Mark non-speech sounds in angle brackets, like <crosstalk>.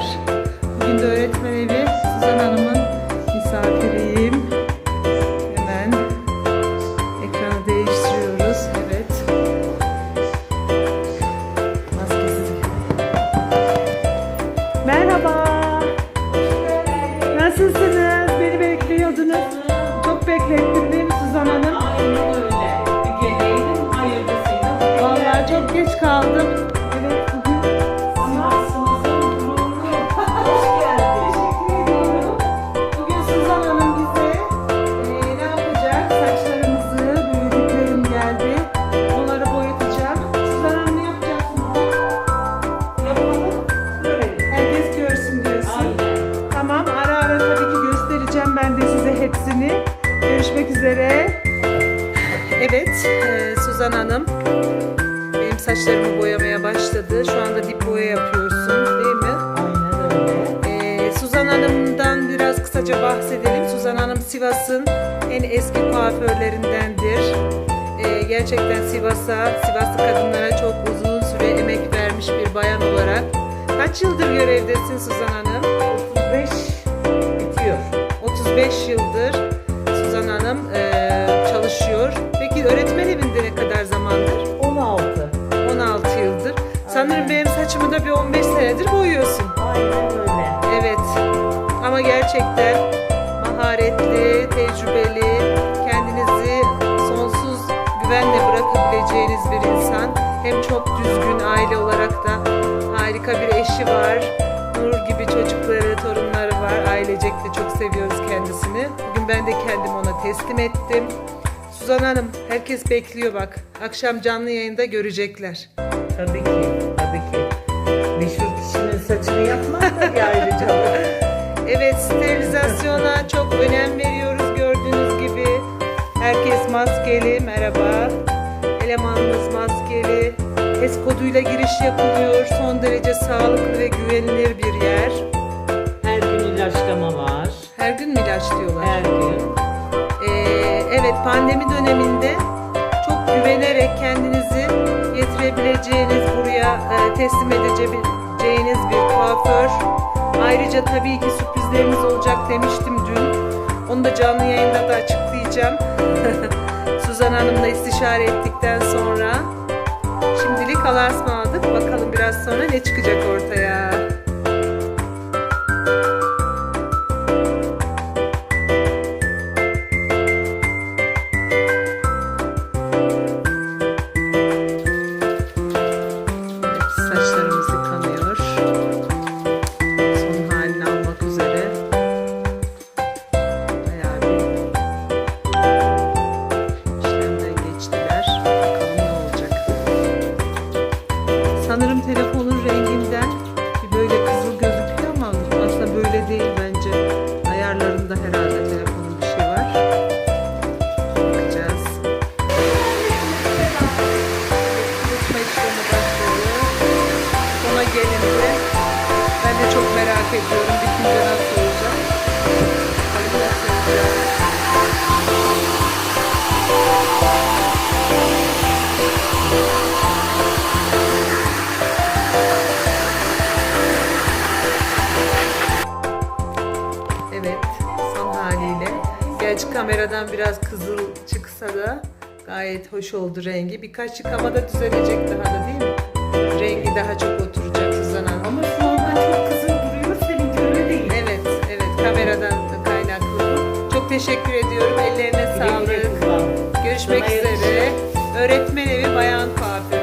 merhabalar. Bugün de öğretmen evi Suzan Hanım'ın misafiriyim. Hemen ekranı değiştiriyoruz. Evet. Maskesiz. Merhaba. Nasılsınız? Beni bekliyordunuz. Çok beklettim değil mi Suzan Hanım? Aynen öyle. Bir geleydim, hayırlısıyla. Vallahi çok geç kaldım. Hepsini. Görüşmek üzere. Evet eee, Suzan Hanım benim saçlarımı boyamaya başladı. Şu anda dip boya yapıyorsun değil mi? Aynen öyle. Ee, Suzan Hanım'dan biraz kısaca bahsedelim. Suzan Hanım Sivas'ın en eski kuaförlerindendir. Ee, gerçekten Sivas'a, Sivaslı kadınlara çok uzun süre emek vermiş bir bayan olarak. Kaç yıldır görevdesin Suzan Hanım? 35 bitiyor. 35 yıldır Suzan Hanım eee, çalışıyor. Peki öğretmen evinde ne kadar zamandır? 16. 16 yıldır. Sanırım benim saçımı da bir 15 senedir boyuyorsun. Aynen öyle. Evet. Ama gerçekten maharetli, tecrübeli, kendinizi sonsuz güvenle bırakabileceğiniz bir insan. Hem çok düzgün aile olarak da harika bir eşi var. Nur gibi çocukları, torunları var. Ailecek de çok seviyoruz ben de kendimi ona teslim ettim. Suzan Hanım, herkes bekliyor bak. Akşam canlı yayında görecekler. Tabii ki, tabii ki. Meşhur kişinin saçını yapmak da bir ayrıcalık. <laughs> Evet, sterilizasyona çok önem veriyoruz gördüğünüz gibi. Herkes maskeli, merhaba. Elemanımız maskeli. HES koduyla giriş yapılıyor. Son derece sağlıklı ve güvenilir bir yer. Her gün ilaçlama var. Her gün mü ilaç diyorlar? Gün. Ee, evet, pandemi döneminde çok güvenerek kendinizi getirebileceğiniz, buraya e, teslim edeceğiniz bir kuaför. Ayrıca tabii ki sürprizlerimiz olacak demiştim dün. Onu da canlı yayında da açıklayacağım. <laughs> Suzan Hanım'la istişare ettikten sonra. Şimdilik Allah'a ısmarladık. Bakalım biraz sonra ne çıkacak ortaya. Merak ediyorum bitince nasıl olacak. Evet, son haliyle. Gerçi kameradan biraz kızıl çıksa da gayet hoş oldu rengi. Birkaç yıkamada düzelecek daha da değil mi? Rengi daha çok teşekkür ediyorum. Ellerine sağlık. Görüşmek üzere. Öğretmen evi bayan kuaförü.